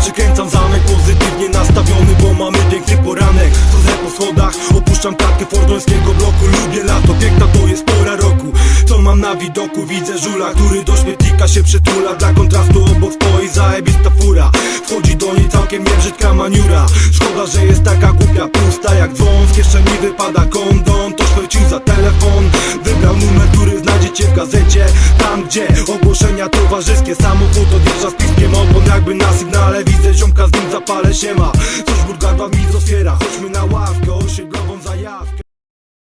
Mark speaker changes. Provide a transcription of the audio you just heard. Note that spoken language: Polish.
Speaker 1: Przykręcam zamek, pozytywnie nastawiony Bo mamy piękny poranek. Schodzę po schodach, opuszczam klatkę fordońskiego bloku. Lubię lato, piękna to jest pora roku. Co mam na widoku? Widzę żula, który do śmietnika się przytula. Dla kontrastu obok stoi zajebista fura. Wchodzi do niej całkiem niebrzydka maniura. Szkoda, że jest taka głupia, pusta jak dzwon. Z kieszeni wypada kondon, to szwejci gazecie Tam gdzie ogłoszenia towarzyskie. Samochód odjeżdża z piskiem opon Jakby na sygnale. Widzę ziomka z nim zapale się ma. Coś burgardła mi otwiera Chodźmy na zajawkę